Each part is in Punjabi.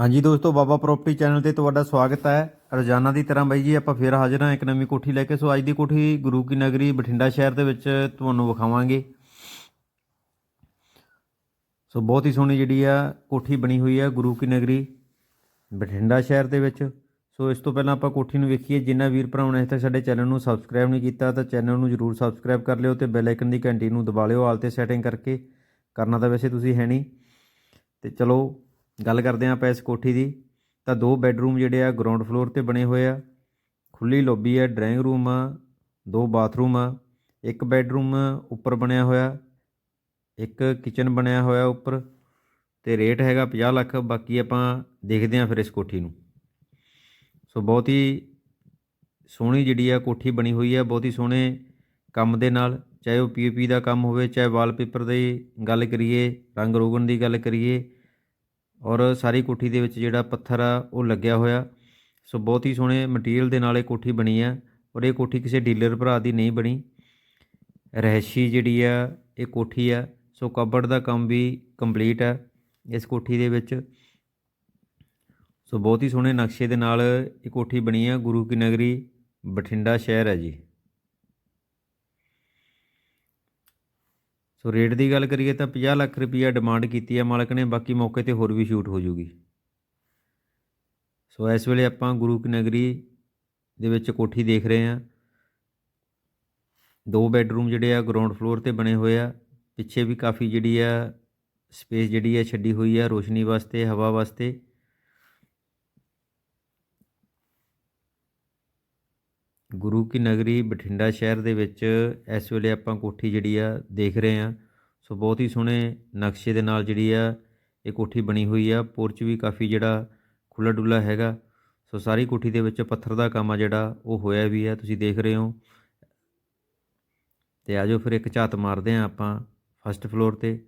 ਹਾਂਜੀ ਦੋਸਤੋ, ਬਾਬਾ ਪ੍ਰਾਪਰਟੀ ਚੈਨਲ ਤੇ ਤੁਹਾਡਾ ਸਵਾਗਤ ਹੈ। ਰੋਜ਼ਾਨਾ ਦੀ ਤਰ੍ਹਾਂ ਬਾਈ ਜੀ, ਆਪਾਂ ਫੇਰ ਹਾਜ਼ਰ ਹਾਂ ਇੱਕ ਨਵੀਂ ਕੋਠੀ ਲੈ ਕੇ। ਸੋ ਅੱਜ ਦੀ ਕੋਠੀ ਗੁਰੂ ਕੀ ਨਗਰੀ, ਬਠਿੰਡਾ ਸ਼ਹਿਰ ਦੇ ਵਿੱਚ ਤੁਹਾਨੂੰ ਵਿਖਾਵਾਂਗੇ। ਸੋ ਬਹੁਤ ਹੀ ਸੋਹਣੀ ਜਿਹੜੀ ਆ ਕੋਠੀ ਬਣੀ ਹੋਈ ਆ ਗੁਰੂ ਕੀ ਨਗਰੀ, ਬਠਿੰਡਾ ਸ਼ਹਿਰ ਦੇ ਵਿੱਚ। ਸੋ ਇਸ ਤੋਂ ਪਹਿਲਾਂ ਆਪਾਂ ਕੋਠੀ ਨੂੰ ਵੇਖੀਏ। ਜਿੰਨਾ ਵੀਰ ਭਰਾਵਾਂ ਨੇ ਹਜੇ ਤੱਕ ਸਾਡੇ ਚੈਨਲ ਨੂੰ ਸਬਸਕ੍ਰਾਈਬ ਨਹੀਂ ਕੀਤਾ, ਤਾਂ ਚੈਨਲ ਨੂੰ ਜਰੂਰ ਸਬਸਕ੍ਰਾਈਬ ਕਰ ਲਿਓ ਤੇ ਬੈਲ ਆਈਕਨ ਦੀ ਘੰਟੀ ਨੂੰ ਦਬਾ ਲਿਓ, ਆਲ ਤੇ ਸੈਟਿੰਗ ਕਰਕੇ। ਕਰਨਾ ਤਾਂ ਵੈਸੇ ਤੁਸੀਂ ਹੈ ਨਹੀਂ। ਤੇ ਚਲੋ ਗੱਲ ਕਰਦੇ ਹਾਂ ਆਪਾਂ ਇਸ ਕੋਠੀ ਦੀ। ਤਾਂ ਦੋ ਬੈੱਡਰੂਮ ਜਿਹੜੇ ਆ ਗਰਾਊਂਡ ਫਲੋਰ ਤੇ ਬਣੇ ਹੋਏ ਆ। ਖੁੱਲੀ ਲੌਬੀ ਆ ਡਰਾਇੰਗ ਰੂਮ ਆ, ਦੋ ਬਾਥਰੂਮ ਆ। ਇੱਕ ਬੈੱਡਰੂਮ ਉੱਪਰ ਬਣਿਆ ਹੋਇਆ, ਇੱਕ ਕਿਚਨ ਬਣਿਆ ਹੋਇਆ ਉੱਪਰ। ਤੇ ਰੇਟ ਹੈਗਾ 50 ਲੱਖ, ਬਾਕੀ ਆਪਾਂ ਦੇਖਦੇ ਹਾਂ ਫਿਰ ਇਸ ਕੋਠੀ ਨੂੰ। ਸੋ ਬਹੁਤ ਹੀ ਸੋਹਣੀ ਜਿਹੜੀ ਆ ਕੋਠੀ ਬਣੀ ਹੋਈ ਆ, ਬਹੁਤ ਹੀ ਸੋਹਣੇ ਕੰਮ ਦੇ ਨਾਲ। ਚਾਹੇ ਉਹ ਪੀਓਪੀ ਦਾ ਕੰਮ ਹੋਵੇ, ਚਾਹੇ ਵਾਲਪੇਪਰ ਦੀ ਗੱਲ ਕਰੀਏ, ਰੰਗ ਰੋਗਨ ਦੀ ਗੱਲ ਕਰੀਏ ਔਰ ਸਾਰੀ ਕੋਠੀ ਦੇ ਵਿੱਚ ਜਿਹੜਾ ਪੱਥਰ ਆ, ਉਹ ਲੱਗਿਆ ਹੋਇਆ। ਸੋ ਬਹੁਤ ਹੀ ਸੋਹਣੇ ਮਟੀਰੀਅਲ ਦੇ ਨਾਲ ਇਹ ਕੋਠੀ ਬਣੀ ਆ ਔਰ ਇਹ ਕੋਠੀ ਕਿਸੇ ਡੀਲਰ ਭਰਾ ਦੀ ਨਹੀਂ ਬਣੀ। ਰਹਿਸ਼ੀ ਜਿਹੜੀ ਆ, ਇਹ ਕੋਠੀ ਆ। ਸੋ ਕਬੜ ਦਾ ਕੰਮ ਵੀ ਕੰਪਲੀਟ ਆ ਇਸ ਕੋਠੀ ਦੇ ਵਿੱਚ। ਸੋ ਬਹੁਤ ਹੀ ਸੋਹਣੇ ਨਕਸ਼ੇ ਦੇ ਨਾਲ ਇਹ ਕੋਠੀ ਬਣੀ ਆ। ਗੁਰੂ ਕੀ ਨਗਰੀ, ਬਠਿੰਡਾ ਸ਼ਹਿਰ ਹੈ ਜੀ। ਸੋ ਰੇਟ ਦੀ ਗੱਲ ਕਰੀਏ ਤਾਂ 50 ਲੱਖ ਰੁਪਈਆ ਡਿਮਾਂਡ ਕੀਤੀ ਹੈ ਮਾਲਕ ਨੇ, ਬਾਕੀ ਮੌਕੇ ਤੇ ਹੋਰ ਵੀ ਸ਼ੂਟ ਹੋ ਜੂਗੀ। ਸੋ ਇਸ ਵੇਲੇ ਆਪਾਂ ਗੁਰੂ ਕੀ ਨਗਰੀ ਦੇ ਵਿੱਚ ਕੋਠੀ ਦੇਖ ਰਹੇ ਹਾਂ। ਦੋ ਬੈੱਡਰੂਮ ਜਿਹੜੇ ਆ ਗਰਾਊਂਡ ਫਲੋਰ ਤੇ ਬਣੇ ਹੋਏ ਆ। ਪਿੱਛੇ ਵੀ ਕਾਫੀ ਜਿਹੜੀ ਆ ਸਪੇਸ ਜਿਹੜੀ ਆ, ਛੱਡੀ ਹੋਈ ਆ ਰੋਸ਼ਨੀ ਵਾਸਤੇ, ਹਵਾ ਵਾਸਤੇ। ਗੁਰੂ ਕੀ ਨਗਰੀ ਬਠਿੰਡਾ ਸ਼ਹਿਰ ਦੇ ਵਿੱਚ ਇਸ ਵੇਲੇ ਆਪਾਂ ਕੋਠੀ ਜਿਹੜੀ ਆ ਦੇਖ ਰਹੇ ਆ ਸੋ ਬਹੁਤ ਹੀ ਸੋਹਣੇ ਨਕਸ਼ੇ ਦੇ ਨਾਲ ਜਿਹੜੀ ਆ ਇਹ ਕੋਠੀ ਬਣੀ ਹੋਈ ਆ। ਪੋਰਚ ਵੀ ਕਾਫੀ ਜਿਹੜਾ ਖੁੱਲਾ ਡੁੱਲਾ ਹੈਗਾ। ਸੋ ਸਾਰੀ ਕੋਠੀ ਦੇ ਵਿੱਚ ਪੱਥਰ ਦਾ ਕੰਮ ਆ ਜਿਹੜਾ, ਉਹ ਹੋਇਆ ਵੀ ਆ, ਤੁਸੀਂ ਦੇਖ ਰਹੇ ਹੋ। ਤੇ ਆਜੋ ਫਿਰ ਇੱਕ ਝਾਤ ਮਾਰਦੇ ਆ ਆਪਾਂ ਫਸਟ ਫਲੋਰ ਤੇ।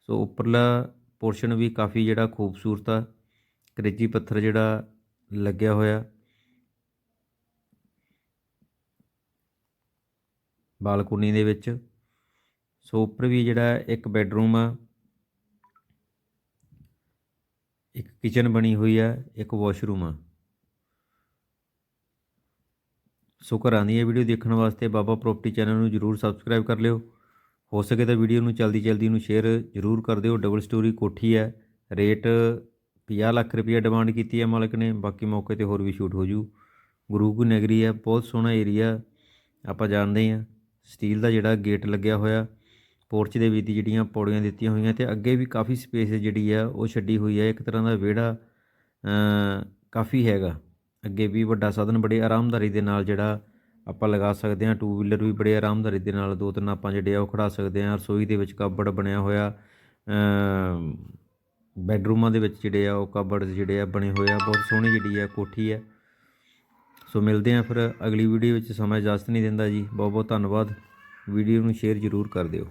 ਸੋ ਉੱਪਰਲਾ ਪੋਰਸ਼ਨ ਵੀ ਕਾਫੀ ਜਿਹੜਾ ਖੂਬਸੂਰਤ ਆ। ਕਰੇਜੀ ਪੱਥਰ ਜਿਹੜਾ ਲੱਗਿਆ ਹੋਇਆ। ਬਾਲਕੋਨੀ ਦੇ ਵਿੱਚ। ਸੋ ਉੱਪਰ ਵੀ ਜਿਹੜਾ ਇੱਕ ਬੈੱਡਰੂਮ ਆ। ਇੱਕ ਕਿਚਨ ਬਣੀ ਹੋਈ ਆ, ਇੱਕ ਵਾਸ਼ਰੂਮ ਆ। ਸੋ ਘਰਾਂ ਦੀ ਇਹ ਵੀਡੀਓ ਦੇਖਣ ਵਾਸਤੇ ਬਾਬਾ ਪ੍ਰਾਪਰਟੀ ਚੈਨਲ ਨੂੰ ਜਰੂਰ ਸਬਸਕ੍ਰਾਈਬ ਕਰ ਲਿਓ। ਹੋ ਸਕੇ ਤਾਂ ਵੀਡੀਓ ਨੂੰ ਜਲਦੀ ਜਲਦੀ ਨੂੰ ਸ਼ੇਅਰ ਜਰੂਰ ਕਰ ਦਿਓ। ਡਬਲ ਸਟੋਰੀ ਕੋਠੀ ਹੈ ਰੇਟ 50 ਲੱਖ ਰੁਪਏ ਡਿਮਾਂਡ ਕੀਤੀ ਹੈ ਮਾਲਕ ਨੇ। ਬਾਕੀ ਮੌਕੇ ਤੇ ਹੋਰ ਵੀ ਸ਼ੂਟ ਹੋ ਜੂ। ਗੁਰੂ ਕੀ ਨਗਰੀ ਹੈ ਬਹੁਤ ਸੋਹਣਾ ਏਰੀਆ। ਆਪਾਂ ਜਾਣਦੇ ਹਾਂ ਸਟੀਲ ਦਾ ਜਿਹੜਾ ਗੇਟ ਲੱਗਿਆ ਹੋਇਆ, ਪੋਰਚ ਦੇ ਵਿੱਚ ਦੀ ਜਿਹੜੀਆਂ ਪੌੜੀਆਂ ਦਿੱਤੀਆਂ ਹੋਈਆਂ ਤੇ ਅੱਗੇ ਵੀ ਕਾਫੀ ਸਪੇਸ ਜਿਹੜੀ ਆ ਉਹ ਛੱਡੀ ਹੋਈ ਹੈ ਇੱਕ ਤਰ੍ਹਾਂ ਦਾ ਵਿਹੜਾ ਕਾਫੀ ਹੈਗਾ। ਅੱਗੇ ਵੀ ਵੱਡਾ ਸਾਧਨ ਬੜੇ ਆਰਾਮਦਾਰੀ ਦੇ ਨਾਲ ਜਿਹੜਾ ਆਪਾਂ ਲਗਾ ਸਕਦੇ ਹਾਂ ਟੂ ਵੀਲਰ ਵੀ ਬੜੇ ਆਰਾਮਦਾਰੀ ਦੇ ਨਾਲ ਦੋ ਤਿੰਨ ਆਪਾਂ ਜਿਹੜੇ ਆ ਉਹ ਖੜਾ ਸਕਦੇ ਹਾਂ, ਰਸੋਈ ਦੇ ਵਿੱਚ ਕਬੜ ਬਣਿਆ ਹੋਇਆ ਬੈਡਰੂਮਾਂ ਦੇ ਵਿੱਚ ਜਿਹੜੇ ਆ ਉਹ ਕਬੜ ਜਿਹੜੇ ਆ ਬਣੇ ਹੋਏ ਆ, ਬਹੁਤ ਸੋਹਣੀ ਜਿਹੜੀ ਆ ਕੋਠੀ ਹੈ ਸੋ ਮਿਲਦੇ ਹਾਂ ਫਿਰ ਅਗਲੀ ਵੀਡੀਓ ਵਿੱਚ। ਸਮਾਂ ਇਜਾਜ਼ਤ ਨਹੀਂ ਦਿੰਦਾ ਜੀ। ਬਹੁਤ ਬਹੁਤ ਧੰਨਵਾਦ। ਵੀਡੀਓ ਨੂੰ ਸ਼ੇਅਰ ਜ਼ਰੂਰ ਕਰ ਦਿਓ।